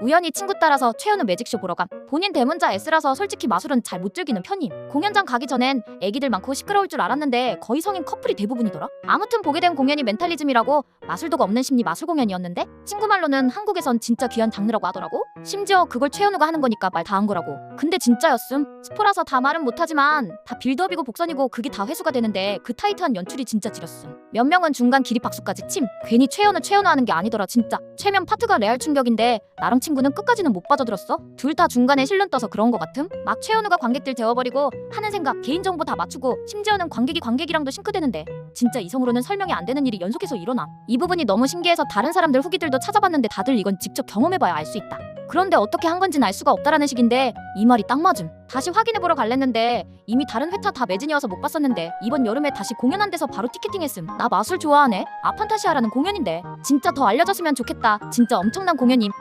우연히 친구 따라서 최현우 매직쇼 보러 감. 본인 대문자 S라서 솔직히 마술은 잘 못 즐기는 편임. 공연장 가기 전엔 애기들 많고 시끄러울 줄 알았는데 거의 성인 커플이 대부분이더라. 아무튼 보게 된 공연이 멘탈리즘이라고 마술도가 없는 심리 마술 공연이었는데 친구 말로는 한국에선 진짜 귀한 장르라고 하더라고. 심지어 그걸 최현우가 하는 거니까 말 다 한 거라고. 근데 진짜였음. 스포라서 다 말은 못하지만 다 빌드업이고 복선이고 그게 다 회수가 되는데 그 타이트한 연출이 진짜 지렸음. 몇 명은 중간 기립박수까지 침. 괜히 최현우 최현우 하는 게 아니더라 진짜. 최면 파트가 레알 충격인데 나랑 친구는 끝까지는 못 빠져들었어. 둘 다 중간에 실눈 떠서 그런 거 같음. 막 최현우가 관객들 재워버리고 하는 생각 개인정보 다 맞추고 심지어는 관객이 관객이랑도 싱크되는데 진짜 이성으로는 설명이 안 되는 일이 연속해서 일어나. 이 부분이 너무 신기해서 다른 사람들 후기들도 찾아봤는데 다들 이건 직접 경험해봐야 알 수 있다. 그런데 어떻게 한 건지는 알 수가 없다라는 식인데 이 말이 딱 맞음. 다시 확인해보러 갈랬는데 이미 다른 회차 다 매진이어서 못 봤었는데 이번 여름에 다시 공연한 데서 바로 티켓팅했음. 나 마술 좋아하네. 아판타시아라는 공연인데 진짜 더 알려졌으면 좋겠다. 진짜 엄청난 공연임.